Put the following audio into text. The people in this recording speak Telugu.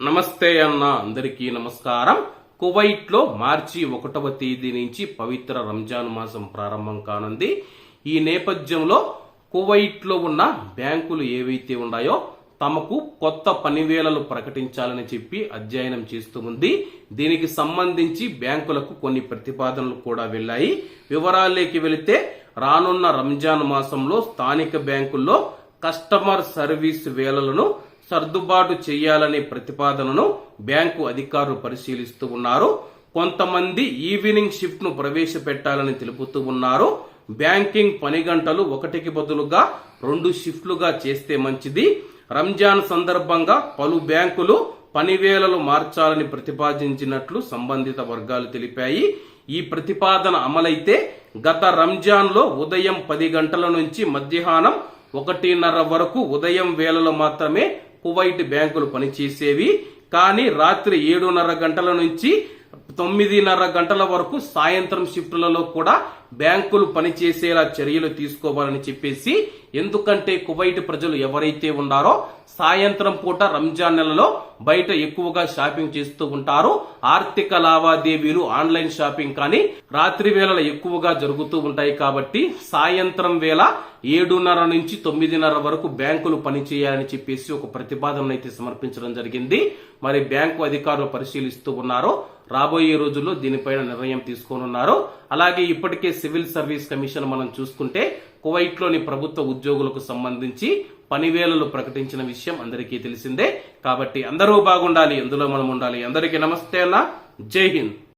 నమస్తే అన్న అందరికీ నమస్కారం. కువైట్లో మార్చి ఒకటవ తేదీ నుంచి పవిత్ర రంజాన్ మాసం ప్రారంభం కానుంది. ఈ నేపథ్యంలో కువైట్లో ఉన్న బ్యాంకులు ఏవైతే ఉన్నాయో తమకు కొత్త పనివేళలు ప్రకటించాలని చెప్పి అధ్యయనం చేస్తూ ఉంది. దీనికి సంబంధించి బ్యాంకులకు కొన్ని ప్రతిపాదనలు కూడా వెళ్ళాయి. వివరాల్లోకి వెళితే రానున్న రంజాన్ మాసంలో స్థానిక బ్యాంకుల్లో కస్టమర్ సర్వీస్ వేళలను సర్దుబాటు చేయాలనే ప్రతిపాదనను బ్యాంకు అధికారులు పరిశీలిస్తూ ఉన్నారు. కొంతమంది ఈవినింగ్ షిఫ్ట్ను ప్రవేశపెట్టాలని తెలుపుతూ ఉన్నారు. బ్యాంకింగ్ పని గంటలు ఒకటికి బదులుగా రెండు షిఫ్ట్లుగా చేస్తే మంచిది. రంజాన్ సందర్భంగా పలు బ్యాంకులు పనివేళలు మార్చాలని ప్రతిపాదించినట్లు సంబంధిత వర్గాలు తెలిపాయి. ఈ ప్రతిపాదన అమలైతే గత రంజాన్లో ఉదయం పది గంటల నుంచి మధ్యాహ్నం ఒకటిన్నర వరకు ఉదయం వేళలో మాత్రమే కువైట్ బ్యాంకులు పనిచేసేవి. కానీ రాత్రి ఏడున్నర గంటల నుంచి తొమ్మిదిన్నర గంటల వరకు సాయంత్రం షిఫ్టులలో కూడా బ్యాంకులు పనిచేసేలా చర్యలు తీసుకోవాలని చెప్పేసి ఎందుకంటే కువైట్ ప్రజలు ఎవరైతే ఉన్నారో సాయంత్రం పూట రంజాన్ నెలలో బయట ఎక్కువగా షాపింగ్ చేస్తూ ఉంటారు. ఆర్థిక లావాదేవీలు ఆన్లైన్ షాపింగ్ కానీ రాత్రి వేళల ఎక్కువగా జరుగుతూ ఉంటాయి కాబట్టి సాయంత్రం వేళ ఏడున్నర నుంచి తొమ్మిదిన్నర వరకు బ్యాంకులు పనిచేయాలని చెప్పేసి ఒక ప్రతిపాదన అయితే సమర్పించడం జరిగింది. మరి బ్యాంకు అధికారులు పరిశీలిస్తూ ఉన్నారు. రాబోయే రోజుల్లో దీనిపైన నిర్ణయం తీసుకోనున్నారు. అలాగే ఇప్పటికే సివిల్ సర్వీస్ కమిషన్ మనం చూసుకుంటే కువైట్లోని ప్రభుత్వ ఉద్యోగులకు సంబంధించి పనివేళలు ప్రకటించిన విషయం అందరికీ తెలిసిందే. కాబట్టి అందరూ బాగుండాలి ఎందులో మనం ఉండాలి. అందరికీ నమస్తే అన్న. జై హింద్.